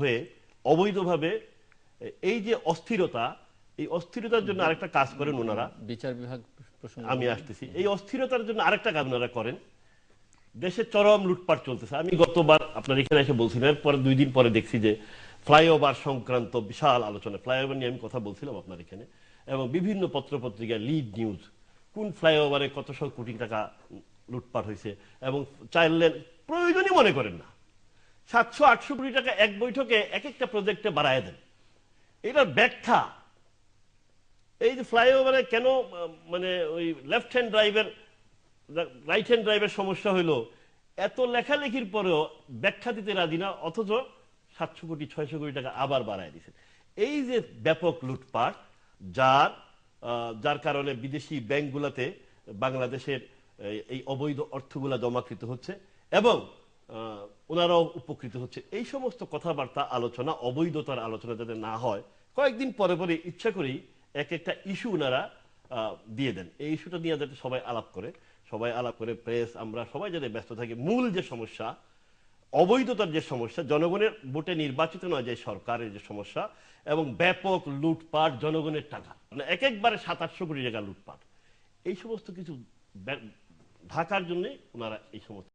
হয়ে অবৈধভাবে এই যে অস্থিরতা এই অস্থিরতার জন্য আরেকটা কাজ করেন ওনারা। বিচার বিভাগ আমি আসতেছি। এই অস্থিরতার জন্য আরেকটা কাজ ওনারা করেন। দেশে চরম লুটপাট চলতেছে। আমি গতবার আপনার এখানে এসে বলছিলাম এরপরে দুই দিন পরে দেখছি যে ফ্লাইওভার সংক্রান্ত বিশাল আলোচনা ফ্লাইওভার নিয়ে আমি কথা বলছিলাম আপনার এখানে এবং বিভিন্ন পত্রপত্রিকায় লিড নিউজ কোন ফ্লাইওভারে কত শত কোটি টাকা লুটপাট হয়েছে এবং চাইলেন প্রয়োজনই মনে করেন না। সাতশো আটশো কোটি টাকা এক বৈঠকে এক একটা প্রজেক্টে বাড়ায় দেন। এটার ব্যাখ্যা, এই যে ফ্লাইওভারে কেন মানে ওই লেফট হ্যান্ড ড্রাইভের রাইট হ্যান্ড ড্রাইভের সমস্যা হইল, এত লেখালেখির পরেও ব্যাখ্যা দিতে রাজি না, অথচ সাতশো কোটি, ছয়শো কোটি টাকা আবার বাড়ায় দিছে। এই যে ব্যাপক লুটপাট, যার যার কারণে বিদেশি ব্যাংকগুলোতে বাংলাদেশের, এই- অবৈধ অর্থগুলা জমাকৃত হচ্ছে, এবং ওনারাও উপকৃত হচ্ছে। এই সমস্ত কথাবার্তা, আলোচনা, অবৈধতার আলোচনা যাতে না হয়, কয়েকদিন পরে পরে ইচ্ছা করেই এক একটা ইস্যু ওনারা দিয়ে দেন। এই ইস্যুটা নিয়ে যাতে সবাই আলাপ করে, সবাই আলাপ করে, প্রেস, আমরা সবাই যাতে ব্যস্ত থাকি। মূল যে সমস্যা, অবৈধতার যে সমস্যা, জনগণের ভোটে নির্বাচিত নয় যে সরকারের যে সমস্যা, এবং ব্যাপক লুটপাট, জনগণের টাকা। মানে এক একবারে সাত আটশো কোটি টাকা লুটপাট। এই সমস্ত কিছু ঢাকার জন্য ওনারা এই সমস্ত